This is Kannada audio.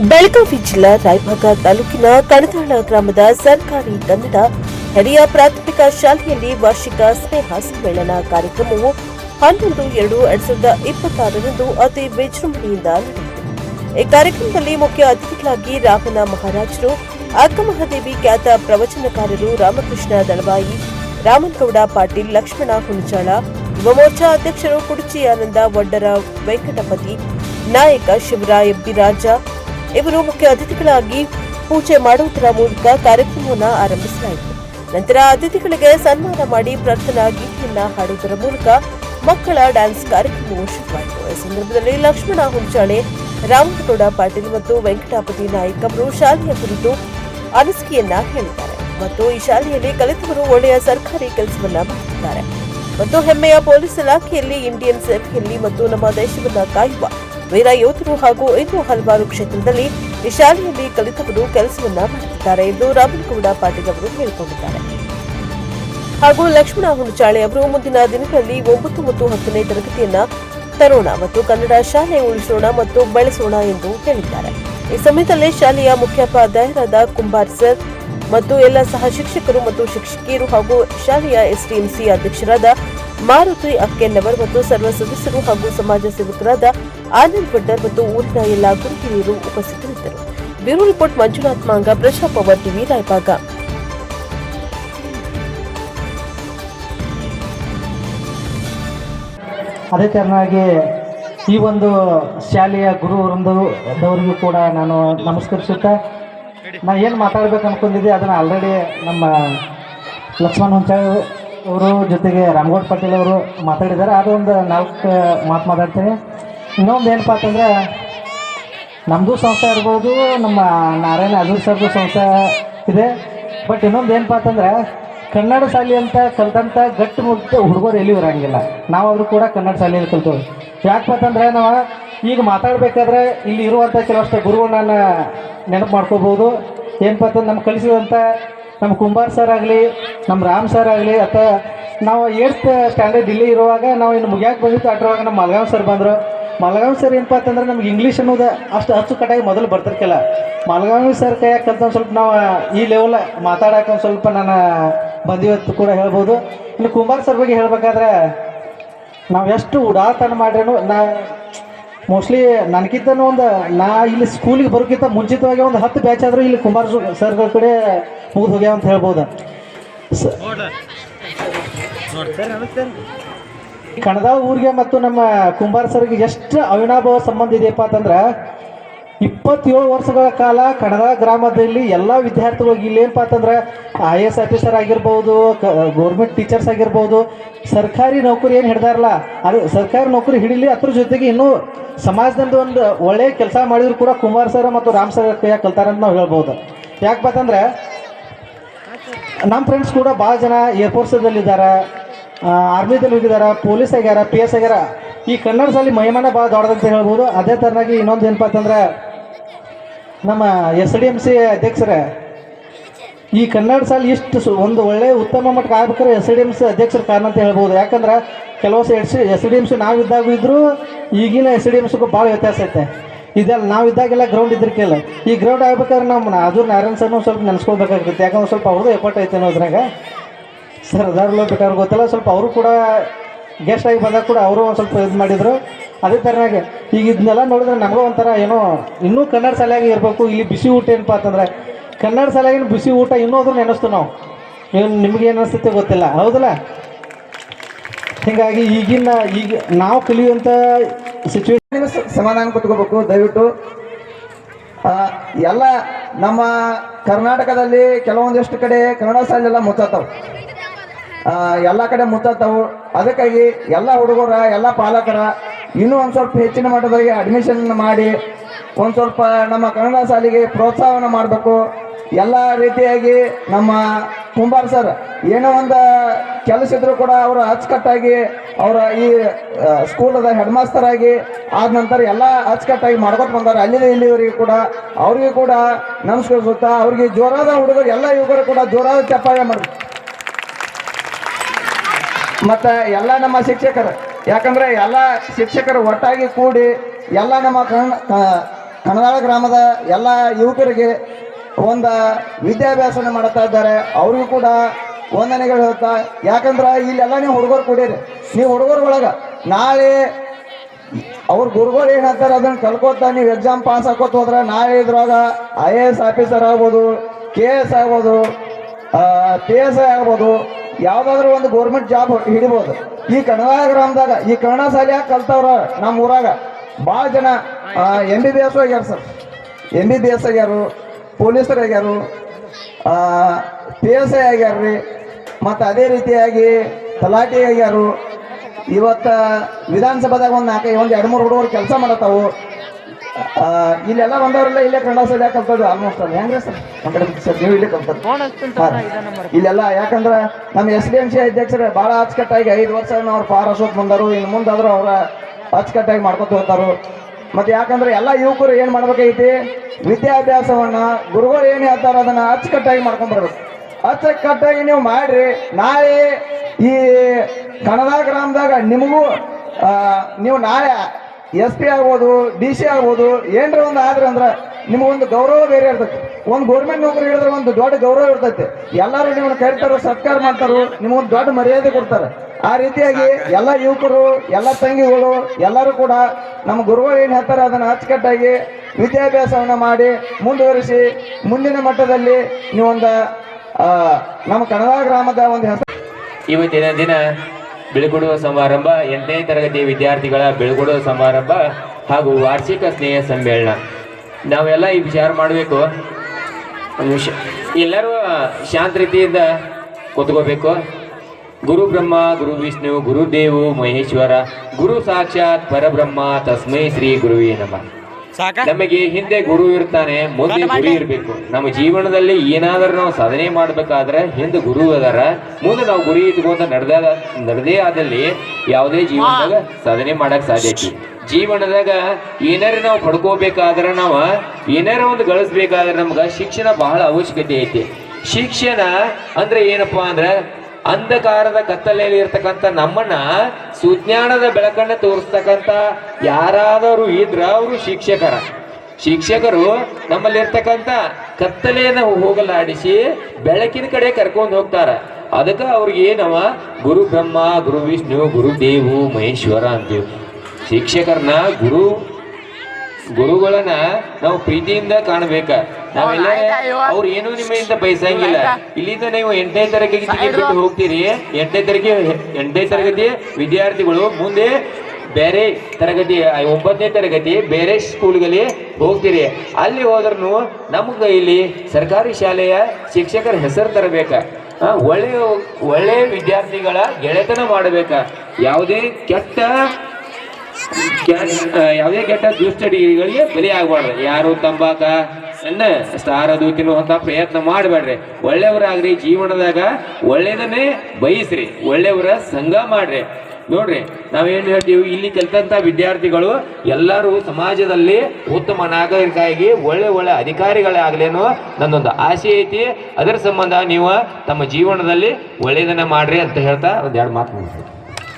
ಬೆಳಗಾವಿ ಜಿಲ್ಲಾ ರಾಯಭಾಗ ತಾಲೂಕಿನ ಕಣದಾಳ ಗ್ರಾಮದ ಸರ್ಕಾರಿ ಕನ್ನಡ ಹಿರಿಯ ಪ್ರಾಥಮಿಕ ಶಾಲೆಯಲ್ಲಿ ವಾರ್ಷಿಕ ಸ್ನೇಹ ಸಮ್ಮೇಳನ ಕಾರ್ಯಕ್ರಮವು ಹನ್ನೊಂದು ಎರಡು, ಎರಡ್ ಸಾವಿರದ ಇಪ್ಪತ್ತಾರರಂದು ಅತಿ ವಿಜೃಂಭಣೆಯಿಂದ ನಡೆಯಿತು. ಈ ಕಾರ್ಯಕ್ರಮದಲ್ಲಿ ಮುಖ್ಯ ಅತಿಥಿಗಳಾಗಿ ರಾಮನ ಮಹಾರಾಜರು, ಅಕ್ಕಮಹಾದೇವಿ ಖ್ಯಾತ ಪ್ರವಚನಕಾರರು ರಾಮಕೃಷ್ಣ ದಳವಾಯಿ, ರಾಮನಗೌಡ ಪಾಟೀಲ್, ಲಕ್ಷ್ಮಣ ಹುಣಚಾಳ ಯುವ ಮೋರ್ಚಾ ಅಧ್ಯಕ್ಷರು ಕುಡುಚಿ ಆನಂದ, ವಡ್ಡರ ವೆಂಕಟಪತಿ, ನಾಯಕ ಶಿವರಾಯ ಬಿರಾಜ ಇವರು ಮುಖ್ಯ ಅತಿಥಿಗಳಾಗಿ ಪೂಜೆ ಮಾಡುವುದರ ಮೂಲಕ ಕಾರ್ಯಕ್ರಮವನ್ನು ಆರಂಭಿಸಲಾಯಿತು. ನಂತರ ಅತಿಥಿಗಳಿಗೆ ಸನ್ಮಾನ ಮಾಡಿ ಪ್ರಾರ್ಥನಾ ಗೀತೆಯನ್ನ ಹಾಡುವುದರ ಮೂಲಕ ಮಕ್ಕಳ ಡ್ಯಾನ್ಸ್ ಕಾರ್ಯಕ್ರಮವು ಶುರುವಾಯಿತು. ಈ ಸಂದರ್ಭದಲ್ಲಿ ಲಕ್ಷ್ಮಣ ಹುಂಚಾಳೆ, ರಾಮನಗೌಡ ಪಾಟೀಲ್ ಮತ್ತು ವೆಂಕಟಾಪತಿ ನಾಯಕ್ ಅವರು ಶಾಲೆಯ ಕುರಿತು ಅನಿಸಿಕೆಯನ್ನ ಹೇಳಿದ್ದಾರೆ. ಮತ್ತು ಈ ಶಾಲೆಯಲ್ಲಿ ಕಲಿತವರು ಒಳ್ಳೆಯ ಸರ್ಕಾರಿ ಕೆಲಸವನ್ನ ಮಾಡುತ್ತಿದ್ದಾರೆ. ಮತ್ತು ಹೆಮ್ಮೆಯ ಪೊಲೀಸ್ ಇಲಾಖೆಯಲ್ಲಿ, ಇಂಡಿಯನ್ ಸೇವೆಯಲ್ಲಿ ಮತ್ತು ನಮ್ಮ ದೇಶವನ್ನ ಕಾಯುವ ವೀರ ಯೋಧರು ಹಾಗೂ ಇನ್ನೂ ಹಲವಾರು ಕ್ಷೇತ್ರದಲ್ಲಿ ಈ ಶಾಲೆಯಲ್ಲಿ ಕಲಿತವರು ಕೆಲಸವನ್ನ ಮಾಡುತ್ತಿದ್ದಾರೆ ಎಂದು ರಾಮನಗೌಡ ಪಾಟೀಲ್ ಅವರು ಹೇಳಿಕೊಂಡಿದ್ದಾರೆ. ಹಾಗೂ ಲಕ್ಷ್ಮಣ ಹುಣಚಾಳೆ ಅವರು ಮುಂದಿನ ದಿನಗಳಲ್ಲಿ ಒಂಬತ್ತು ಮತ್ತು ಹತ್ತನೇ ತರಗತಿಯನ್ನ ತರೋಣ ಮತ್ತು ಕನ್ನಡ ಶಾಲೆ ಉಳಿಸೋಣ ಮತ್ತು ಬೆಳೆಸೋಣ ಎಂದು ಹೇಳಿದ್ದಾರೆ. ಈ ಸಮಯದಲ್ಲಿ ಶಾಲೆಯ ಮುಖ್ಯೋಪಾಧ್ಯಾಯರಾದ ಕುಂಬಾರ್ ಸರ್ ಮತ್ತು ಎಲ್ಲ ಸಹ ಶಿಕ್ಷಕರು ಮತ್ತು ಶಿಕ್ಷಕಿಯರು ಹಾಗೂ ಶಾಲೆಯ ಎಸ್ಡಿಎಂಸಿ ಅಧ್ಯಕ್ಷರಾದ ಮಾರುತಿ ಅಕ್ಕೆನ್ನವರ್ ಮತ್ತು ಸರ್ವ ಸದಸ್ಯರು ಹಾಗೂ ಸಮಾಜ ಸೇವಕರಾದ ಆನಂದ್ ವಡ್ಡರ್ ಮತ್ತು ಊರಿನ ಎಲ್ಲ ಗುರು ಹಿರಿಯರು ಉಪಸ್ಥಿತರಿದ್ದರು. ಬ್ಯೂರೋ ರಿಪೋರ್ಟ್ ಮಂಜುನಾಥ್ ಮಾಂಗ ಪ್ರಶಾಪ್ ಪವರ್, ಟಿವಿ ರಾಯಭಾಗ. ಅದೇ ತೆರನಾಗಿ ಈ ಒಂದು ಶಾಲೆಯ ಗುರು ವೃಂದದವರಿಗೂ ಕೂಡ ನಾನು ನಮಸ್ಕರಿಸುತ್ತಾ, ನಾ ಏನು ಮಾತಾಡ್ಬೇಕು ಅನ್ಕೊಂಡಿದ್ದೆ, ಅದನ್ನು ಆಲ್ರೆಡಿ ನಮ್ಮ ಲಕ್ಷ್ಮಣ್ ಹುಂಚಾಳ್ ಅವರು ಜೊತೆಗೆ ರಾಮಗೌಡ್ ಪಾಟೀಲ್ ಅವರು ಮಾತಾಡಿದ್ದಾರೆ. ಅದೊಂದು ನಾಲ್ಕು ಮಾತು ಮಾತಾಡ್ತೀನಿ. ಇನ್ನೊಂದು ಏನಪ್ಪ ಅಂತಂದ್ರೆ ನಮ್ಮದು ಸಂಸ್ಥೆ ಇರ್ಬೋದು, ನಮ್ಮ ನಾರಾಯಣ ಅಜೂರ್ ಸರ್ದು ಸಂಸ್ಥೆ ಇದೆ. ಬಟ್ ಇನ್ನೊಂದು ಏನಪ್ಪ ಅಂತಂದ್ರೆ, ಕನ್ನಡ ಶಾಲೆ ಅಂತ ಕಲ್ತಂಥ ಗಟ್ಟಿ ಮುಟ್ಟ ಹುಡುಗರು ಎಲ್ಲಿ ಇರೋಂಗಿಲ್ಲ. ನಾವಾದರೂ ಕೂಡ ಕನ್ನಡ ಶಾಲೆಯಲ್ಲಿ ಕಲ್ತೇವೆ. ಯಾಕಪ್ಪ ಅಂತಂದ್ರೆ, ನಾವು ಈಗ ಮಾತಾಡಬೇಕಾದ್ರೆ ಇಲ್ಲಿ ಇರುವಂಥ ಕೆಲವಷ್ಟು ಗುರುಗಳನ್ನ ನೆನಪು ಮಾಡ್ಕೋಬೋದು. ಏನಪ್ಪ ಅಂತಂದ್ರೆ ನಮ್ಗೆ ಕಲಿಸಿದಂಥ ನಮ್ಮ ಕುಂಬಾರ್ ಸರ್ ಆಗಲಿ ನಮ್ಮ ರಾಮ್ ಸರ್ ಆಗಲಿ, ಅಥವಾ ನಾವು ಏಟ್ತ್ ಸ್ಟ್ಯಾಂಡರ್ಡ್ ಇಲ್ಲಿ ಇರುವಾಗ ನಾವು ಇನ್ನು ಮುಗಿಯಾಕೆ ಬಂದಿತ್ತು ಅಟ್ರವಾಗ ನಮ್ಮ ಮಲ್ಗಾವ್ ಸರ್ ಬಂದರು. ಮಲ್ಗಾವಿ ಸರ್ ಏನಪ್ಪ ಅಂತಂದ್ರೆ ನಮ್ಗೆ ಇಂಗ್ಲೀಷ್ ಅನ್ನೋದು ಅಷ್ಟು ಅಚ್ಚುಕಟ್ಟಾಗಿ ಮೊದಲು ಬರ್ತಿರ್ಕಿಲ್ಲ. ಮಲಗಾವಿ ಸರ್ ಕೈಯಾಕಂತ ಸ್ವಲ್ಪ ನಾವು ಈ ಲೆವೆಲ್ ಒಂದು ಸ್ವಲ್ಪ ನಾನು ಬಂದಿವತ್ತು ಕೂಡ ಹೇಳ್ಬೋದು. ಇನ್ನು ಕುಮಾರ್ ಸರ್ ಬಗ್ಗೆ ಹೇಳ್ಬೇಕಾದ್ರೆ ನಾವು ಎಷ್ಟು ಉಡಾತನ ಮಾಡ್ರೇನು, ನಾ ಮೋಸ್ಟ್ಲಿ ನನಗಿಂತನೂ ಒಂದು, ನಾ ಇಲ್ಲಿ ಸ್ಕೂಲಿಗೆ ಬರೋಕ್ಕಿಂತ ಮುಂಚಿತವಾಗಿ ಒಂದು ಹತ್ತು ಬ್ಯಾಚ್ ಆದರೂ ಇಲ್ಲಿ ಕುಮಾರ್ ಸರ್ಗಳ ಕಡೆ ಮುಗಿದು ಹೋಗ್ಯಾವ ಅಂತ ಹೇಳ್ಬೋದು. ಸ ಕಣದಾಳ ಊರಿಗೆ ಮತ್ತು ನಮ್ಮ ಕುಂಬಾರ ಸರ್ಗೆ ಎಷ್ಟು ಅವಿನಾಭಾವ ಸಂಬಂಧ ಇದೆಯಪ್ಪ ಅಂತಂದ್ರೆ, ಇಪ್ಪತ್ತೇಳು ವರ್ಷಗಳ ಕಾಲ ಕಣದ ಗ್ರಾಮದಲ್ಲಿ ಎಲ್ಲ ವಿದ್ಯಾರ್ಥಿಗಳಿಗೆ ಇಲ್ಲಿ ಏನಪ್ಪ ಅಂತಂದ್ರೆ ಐ ಎ ಎಸ್ ಆಫೀಸರ್ ಆಗಿರ್ಬೋದು ಗೌರ್ಮೆಂಟ್ ಟೀಚರ್ಸ್ ಆಗಿರ್ಬೋದು, ಸರ್ಕಾರಿ ನೌಕರಿ ಏನು ಹಿಡ್ದಾರಲ್ಲ, ಅದು ಸರ್ಕಾರಿ ನೌಕರಿ ಹಿಡಿಲಿ ಅದ್ರ ಜೊತೆಗೆ ಇನ್ನೂ ಸಮಾಜದಲ್ಲಿ ಒಂದು ಒಳ್ಳೆಯ ಕೆಲಸ ಮಾಡಿದ್ರು ಕೂಡ ಕುಮಾರ್ ಸರ್ ಮತ್ತು ರಾಮ್ ಸರ್ ಕೈಯಾಗ ಕಲ್ತಾರಂತ ನಾವು ಹೇಳ್ಬೋದು. ಯಾಕಪ್ಪ ಅಂತಂದ್ರೆ ನಮ್ಮ ಫ್ರೆಂಡ್ಸ್ ಕೂಡ ಭಾಳ ಜನ ಏರ್ಫೋರ್ಸದಲ್ಲಿದ್ದಾರೆ ಆರ್ಮಿದಲ್ಲಿ ಹೋಗಿದ್ದಾರೆ ಪೊಲೀಸ್ ಆಗ್ಯಾರ ಪಿ ಎಸ್ ಆಗ್ಯಾರ ಈ ಕನ್ನಡ ಶಾಲೆ ಮಹಿಮಾನ ಭಾಳ ದೊಡ್ಡದಂತ ಹೇಳ್ಬೋದು. ಅದೇ ಥರನಾಗಿ ಇನ್ನೊಂದು ಏನಪ್ಪ ಅಂತಂದ್ರೆ, ನಮ್ಮ ಎಸ್ ಡಿ ಎಂ ಸಿ ಅಧ್ಯಕ್ಷರೇ, ಈ ಕನ್ನಡ ಶಾಲೆ ಇಷ್ಟು ಒಂದು ಒಳ್ಳೆ ಉತ್ತಮ ಮಟ್ಟಕ್ಕೆ ಆಗ್ಬೇಕಾದ್ರೆ ಎಸ್ ಡಿ ಎಂ ಸಿ ಅಧ್ಯಕ್ಷರ ಕಾರಣ ಅಂತ ಹೇಳ್ಬೋದು. ಯಾಕಂದ್ರೆ, ಕೆಲವು S S D M C ನಾವು ಇದ್ದಾಗ ಇದ್ದರೂ ಈಗಿನ ಎಸ್ ಡಿ ಎಂ ಸಿಗೂ ಭಾಳ ವ್ಯತ್ಯಾಸ ಐತೆ. ಇದೆಲ್ಲ ನಾವು ಇದ್ದಾಗೆಲ್ಲ ಗ್ರೌಂಡ್ ಇದ್ರಕ್ಕೆಲ್ಲ ಈ ಗ್ರೌಂಡ್ ಆಗ್ಬೇಕಾದ್ರೆ ನಮ್ಮ ಅದು ನಾರಾಯಣ ಸರ್ನು ಸ್ವಲ್ಪ ನೆನೆಸ್ಕೊಳ್ಬೇಕಾಗುತ್ತೆ ಯಾಕಂದ್ರೆ ಸ್ವಲ್ಪ ಅವ್ರದ್ದು ಎಫರ್ಟ್ ಐತೆ ಅನ್ನೋದ್ರಾಗ. ಸರ್ ಅದಾರಲ್ಲ ಬಿಟ್ಟವ್ರು ಗೊತ್ತಿಲ್ಲ, ಸ್ವಲ್ಪ ಅವರು ಕೂಡ ಗೆಸ್ಟ್ ಆಗಿ ಬಂದಾಗ ಕೂಡ ಅವರು ಒಂದು ಸ್ವಲ್ಪ ಇದು ಮಾಡಿದರು. ಅದೇ ಥರನಾಗೆ ಈಗ ಇದನ್ನೆಲ್ಲ ನೋಡಿದ್ರೆ ನಮಗೂ ಒಂಥರ ಏನೋ ಇನ್ನೂ ಕನ್ನಡ ಸಲಾಗಿ ಇರಬೇಕು, ಇಲ್ಲಿ ಬಿಸಿ ಊಟ ಏನಪ್ಪ ಅಂತಂದ್ರೆ, ಕನ್ನಡ ಸಲಾಗಿನ ಬಿಸಿ ಊಟ ಇನ್ನೂ ಅದನ್ನು ನೆನೆಸ್ತು ನಾವು. ಏನು ನಿಮಗೆ ಏನು ಅನಿಸ್ತೈತೆ ಗೊತ್ತಿಲ್ಲ, ಹೌದಲ್ಲ? ಹೀಗಾಗಿ ಈಗಿನ ಈಗ ನಾವು ಕಲಿಯುವಂಥ ಸಿಚುವೇಶನ್ ಸಮಾಧಾನ ಕೊಟ್ಕೋಬೇಕು ದಯವಿಟ್ಟು. ಎಲ್ಲ ನಮ್ಮ ಕರ್ನಾಟಕದಲ್ಲಿ ಕೆಲವೊಂದಿಷ್ಟು ಕಡೆ ಕನ್ನಡ ಶಾಲೆ ಎಲ್ಲ ಮುಚ್ಚತ್ತಾವ ಎಲ್ಲ ಕಡೆ ಮುತ್ತಾತವು ಅದಕ್ಕಾಗಿ ಎಲ್ಲ ಹುಡುಗರ, ಎಲ್ಲ ಪಾಲಕರ ಇನ್ನೂ ಒಂದು ಸ್ವಲ್ಪ ಹೆಚ್ಚಿನ ಮಟ್ಟದಲ್ಲಿ ಅಡ್ಮಿಷನ್ ಮಾಡಿ, ಒಂದು ಸ್ವಲ್ಪ ನಮ್ಮ ಕನ್ನಡ ಶಾಲೆಗೆ ಪ್ರೋತ್ಸಾಹನ ಮಾಡಬೇಕು. ಎಲ್ಲ ರೀತಿಯಾಗಿ ನಮ್ಮ ಕುಂಬಾರ್ ಸರ್ ಏನೋ ಒಂದು ಕೆಲಸ ಕೂಡ ಅವರು ಅಚ್ಚುಕಟ್ಟಾಗಿ ಅವರ ಈ ಸ್ಕೂಲದ ಹೆಡ್ ಮಾಸ್ತರ್ ಆಗಿ ಆದ ನಂತರ ಎಲ್ಲ ಅಚ್ಚುಕಟ್ಟಾಗಿ ಮಾಡ್ಕೊತ ಬಂದಾರೆ. ಅಲ್ಲಿಂದ ಇಲ್ಲಿವರೆಗೂ ಕೂಡ ಅವ್ರಿಗೆ ಕೂಡ ನಮಸ್ಕರಿಸುತ್ತಾ, ಅವ್ರಿಗೆ ಜೋರಾದ ಹುಡುಗರು, ಎಲ್ಲ ಯುವಕರು ಕೂಡ ಜೋರಾದ ಚಪ್ಪಾಳೆ ಮಾಡಿ ಮತ್ತು ಎಲ್ಲ ನಮ್ಮ ಶಿಕ್ಷಕರು, ಯಾಕಂದ್ರೆ ಎಲ್ಲ ಶಿಕ್ಷಕರು ಒಟ್ಟಾಗಿ ಕೂಡಿ ಎಲ್ಲ ನಮ್ಮ ಕಣದಾಳ ಗ್ರಾಮದ ಎಲ್ಲ ಯುವಕರಿಗೆ ಒಂದು ವಿದ್ಯಾಭ್ಯಾಸನ ಮಾಡ್ತಾ ಇದ್ದಾರೆ. ಅವ್ರಿಗೂ ಕೂಡ ವಂದನೆಗಳು ಹೇಳ್ತಾ, ಯಾಕಂದ್ರೆ ಇಲ್ಲೆಲ್ಲ ನೀವು ಹುಡುಗರು ಕೊಡಿರಿ. ನೀವು ಹುಡುಗರ ಒಳಗೆ ನಾಳೆ ಅವ್ರ ಗುರುಗಳು ಏನು ಹೇಳ್ತಾರೆ ಅದನ್ನ ಕಲ್ಕೋತ ನೀವು ಎಕ್ಸಾಮ್ ಪಾಸ್ ಹಾಕೋತ ಹೋದ್ರೆ ನಾಳೆ ಇದ್ರಾಗ ಐ ಎ ಎಸ್ ಆಫೀಸರ್ ಆಗ್ಬೋದು ಕೆ ಎಸ್ ಆಗ್ಬೋದು ಪಿ ಎಸ್ ಐ ಆಗ್ಬೋದು ಯಾವ್ದಾದ್ರು ಒಂದು ಗೌರ್ಮೆಂಟ್ ಜಾಬ್ ಹಿಡಿಬೋದು. ಈ ಕನ್ನಡ ಗ್ರಾಮದಾಗ, ಈ ಕನ್ನಡ ಶಾಲೆಯಾಗ ಕಲ್ತವ್ರ ನಮ್ಮ ಊರಾಗ ಭಾಳ ಜನ ಎಂ ಬಿ ಬಿ ಎಸ್ ಆಗ್ಯಾರ sir? M B B S ಆಗ್ಯಾರು ಪೊಲೀಸರು ಆಗ್ಯಾರು ಪಿ ಎಸ್ ಐ ಆಗ್ಯಾರ್ರಿ ಮತ್ತು ಅದೇ ರೀತಿಯಾಗಿ ತಲಾಟಿ ಆಗ್ಯಾರು ಇವತ್ತು ವಿಧಾನಸಭಾದಾಗ ಒಂದು ನಾಲ್ಕೈದು ಒಂದು ಎರಡು ಮೂರು ಹುಡುಗರು ಕೆಲಸ ಮಾಡತ್ತಾವು. ಇಲ್ಲೆಲ್ಲ ಬಂದವರೆಲ್ಲ ಇಲ್ಲೇ ಕನ್ನಡ ಕಲ್ತದ್ದು? ಆಲ್ಮೋಸ್ಟ್ ಅಲ್ಲಿ. ಹೆಂಗ್ರೆ ಸರ್? ಕನ್ನಡ ಸರ್ ನೀವು ಇಲ್ಲೇ ಕಲ್ತದ್ದು. ಇಲ್ಲೆಲ್ಲ ಯಾಕಂದ್ರೆ ನಮ್ಮ ಎಸ್ ಡಿ ಎಂ ಸಿ ಅಧ್ಯಕ್ಷರು ಭಾಳ ಅಚ್ಚುಕಟ್ಟಾಗಿ ಐದು ವರ್ಷ ಅವ್ರು ಪಾರ್ ಅಶೋಕ್ ಬಂದರು. ಇನ್ನು ಮುಂದಾದ್ರು ಅವರ ಅಚ್ಚುಕಟ್ಟಾಗಿ ಮಾಡ್ಕೊತ ಹೋಗ್ತಾರು ಮತ್ತೆ ಯಾಕಂದ್ರೆ ಎಲ್ಲ ಯುವಕರು ಏನು ಮಾಡ್ಬೇಕೈತಿ ವಿದ್ಯಾಭ್ಯಾಸವನ್ನ ಗುರುಗಳು ಏನು ಹೇಳ್ತಾರ ಅದನ್ನ ಅಚ್ಚುಕಟ್ಟಾಗಿ ಮಾಡ್ಕೊಂಡ್ ಬರ್ಬೇಕು. ಅಚ್ಚುಕಟ್ಟಾಗಿ ನೀವು ಮಾಡ್ರಿ. ನಾಳೆ ಈ ಕನ್ನಡ ಗ್ರಾಮದಾಗ ನಿಮಗೂ ನೀವು ನಾಳೆ ಎಸ್ ಪಿ ಆಗ್ಬೋದು, ಡಿ ಸಿ ಆಗ್ಬೋದು, ಏನರ ಒಂದು ಆದ್ರೆ ಅಂದ್ರೆ ನಿಮಗೊಂದು ಗೌರವ ಬೇರೆ ಇರ್ತೈತಿ. ಒಂದು ಗೌರ್ಮೆಂಟ್ ನೌಕರಿ ಹೇಳಿದ್ರೆ ಒಂದು ದೊಡ್ಡ ಗೌರವ ಇರ್ತೈತಿ. ಎಲ್ಲರೂ ನಿಮ್ಮನ್ನು ಕರಿತಾರೋ, ಸತ್ಕಾರ ಮಾಡ್ತಾರೋ, ನಿಮಗೊಂದು ದೊಡ್ಡ ಮರ್ಯಾದೆ ಕೊಡ್ತಾರೆ. ಆ ರೀತಿಯಾಗಿ ಎಲ್ಲ ಯುವಕರು, ಎಲ್ಲ ತಂಗಿಗಳು, ಎಲ್ಲರೂ ಕೂಡ ನಮ್ಮ ಗುರುಗಳು ಏನು ಹೇಳ್ತಾರೆ, ಅದನ್ನು ಅಚ್ಚುಕಟ್ಟಾಗಿ ವಿದ್ಯಾಭ್ಯಾಸವನ್ನು ಮಾಡಿ ಮುಂದುವರಿಸಿ, ಮುಂದಿನ ಮಟ್ಟದಲ್ಲಿ ನೀವೊಂದು ನಮ್ಮ ಕನ್ನಡ ಗ್ರಾಮದ ಒಂದು ಹೆಸರು. ಇವತ್ತಿನ ದಿನ ಬೆಳಗೊಡುವ ಸಮಾರಂಭ, ಎಂಟನೇ ತರಗತಿ ವಿದ್ಯಾರ್ಥಿಗಳ ಬೀಳ್ಕೊಡುವ ಸಮಾರಂಭ ಹಾಗೂ ವಾರ್ಷಿಕ ಸ್ನೇಹ ಸಮ್ಮೇಳನ. ನಾವೆಲ್ಲ ಈ ವಿಚಾರ ಮಾಡಬೇಕು. ಎಲ್ಲರೂ ಶಾಂತ ರೀತಿಯಿಂದ ಕೂತ್ಕೋಬೇಕು. ಗುರು ಬ್ರಹ್ಮ, ಗುರು ವಿಷ್ಣು ಗುರುದೇವು ಮಹೇಶ್ವರ, ಗುರು ಸಾಕ್ಷಾತ್ ಪರಬ್ರಹ್ಮ, ತಸ್ಮೈ ಶ್ರೀ ಗುರುವೇ ನಮಃ. ನಮಗೆ ಹಿಂದೆ ಗುರು ಇರ್ತಾನೆ ಮುಂದೆ ಗುರಿ ಇರಬೇಕು. ನಮ್ಮ ಜೀವನದಲ್ಲಿ ಏನಾದರೂ ನಾವು ಸಾಧನೆ ಮಾಡ್ಬೇಕಾದ್ರೆ ಹಿಂದೆ ಗುರು ಅದಾರ. ಮುಂದೆ ನಾವು ಗುರಿ ಇಟ್ಕೊಂತ ನಡೆದ ನಡೆದೇ ಆದಲ್ಲಿ ಯಾವುದೇ ಜೀವನದಾಗ ಸಾಧನೆ ಮಾಡಕ್ ಸಾಧ್ಯ ಐತಿ. ಜೀವನದಾಗ ಏನಾರ ನಾವು ಪಡ್ಕೋಬೇಕಾದ್ರೆ ನಾವು ಏನಾರ ಒಂದು ಗಳಿಸ್ಬೇಕಾದ್ರೆ ನಮ್ಗೆ ಶಿಕ್ಷಣ ಬಹಳ ಅವಶ್ಯಕತೆ ಐತಿ. ಶಿಕ್ಷಣ ಅಂದ್ರೆ ಏನಪ್ಪಾ ಅಂದ್ರೆ ಅಂಧಕಾರದ ಕತ್ತಲೆಯಲ್ಲಿ ಇರ್ತಕ್ಕಂಥ ನಮ್ಮನ್ನ ಸುಜ್ಞಾನದ ಬೆಳಕನ್ನ ತೋರಿಸ್ತಕ್ಕಂಥ ಯಾರಾದರೂ ಇದ್ರ ಅವರು ಶಿಕ್ಷಕರ. ಶಿಕ್ಷಕರು ನಮ್ಮಲ್ಲಿರ್ತಕ್ಕಂಥ ಕತ್ತಲೆಯನ್ನು ಹೋಗಲಾಡಿಸಿ ಬೆಳಕಿನ ಕಡೆ ಕರ್ಕೊಂಡು ಹೋಗ್ತಾರ. ಅದಕ್ಕೆ ಅವ್ರಿಗೆ ಏನವ? ಗುರು ಬ್ರಹ್ಮ, ಗುರು ವಿಷ್ಣು, ಗುರು ದೇವು, ಮಹೇಶ್ವರ ಅಂತೀವಿ. ಶಿಕ್ಷಕರನ್ನ ಗುರು, ಗುರುಗಳನ್ನ ನಾವು ಪ್ರೀತಿಯಿಂದ ಕಾಣಬೇಕ. ನಾವೆಲ್ಲ ಅವ್ರು ಏನು ನಿಮ್ಮಿಂದ ಬಯಸಂಗಿಲ್ಲ. ಇಲ್ಲಿಂದ ನೀವು ಎಂಟನೇ ತರಗತಿಗೆ ಬಿಟ್ಟು ಹೋಗ್ತೀರಿ. ಎಂಟನೇ ತರಗತಿ ಎಂಟನೇ ತರಗತಿ ವಿದ್ಯಾರ್ಥಿಗಳು ಮುಂದೆ ಬೇರೆ ತರಗತಿ ಒಂಬತ್ತನೇ ತರಗತಿ ಬೇರೆ ಸ್ಕೂಲ್ಗಳಿಗೆ ಹೋಗ್ತೀರಿ. ಅಲ್ಲಿ ಹೋದ್ರೂ ನಮ್ಗೆ ಇಲ್ಲಿ ಸರ್ಕಾರಿ ಶಾಲೆಯ ಶಿಕ್ಷಕರ ಹೆಸರು ತರಬೇಕ. ಒಳ್ಳೆಯ ಒಳ್ಳೆಯ ವಿದ್ಯಾರ್ಥಿಗಳ ಗೆಳೆತನ ಮಾಡಬೇಕ. ಯಾವುದೇ ಕೆಟ್ಟ ಯಾವುದೇ ಕೆಟ್ಟ ದುಷ್ಟಡಿಗಳಿಗೆ ಬಲಿ ಆಗಬಾರ್ದು ಯಾರು ತಂಬಾಕ ಸಣ್ಣ ಸ್ಟಾರ್ ಅದು ತಿನ್ನುವಂತ ಪ್ರಯತ್ನ ಮಾಡಬೇಡ್ರಿ. ಒಳ್ಳೆಯವರಾಗ್ರಿ, ಜೀವನದಾಗ ಒಳ್ಳೇದನ್ನೇ ಬಯಸ್ರಿ. ಒಳ್ಳೆಯವರ ಸಂಘ ಮಾಡ್ರಿ. ನೋಡ್ರಿ, ನಾವೇನು ಹೇಳ್ತೀವಿ, ಇಲ್ಲಿ ಕಲಿತಂಥ ವಿದ್ಯಾರ್ಥಿಗಳು ಎಲ್ಲರೂ ಸಮಾಜದಲ್ಲಿ ಉತ್ತಮ ನಾಗರಿಕಾಗಿ ಒಳ್ಳೆ ಒಳ್ಳೆ ಅಧಿಕಾರಿಗಳಾಗ್ಲೇನೋ ನನ್ನೊಂದು ಆಸೆ ಐತಿ. ಅದರ ಸಂಬಂಧ ನೀವು ತಮ್ಮ ಜೀವನದಲ್ಲಿ ಒಳ್ಳೆಯದನ್ನ ಮಾಡ್ರಿ ಅಂತ ಹೇಳ್ತಾ ಒಂದೆರಡು ಮಾತು ಮುಗಿಸ್ತೀನಿ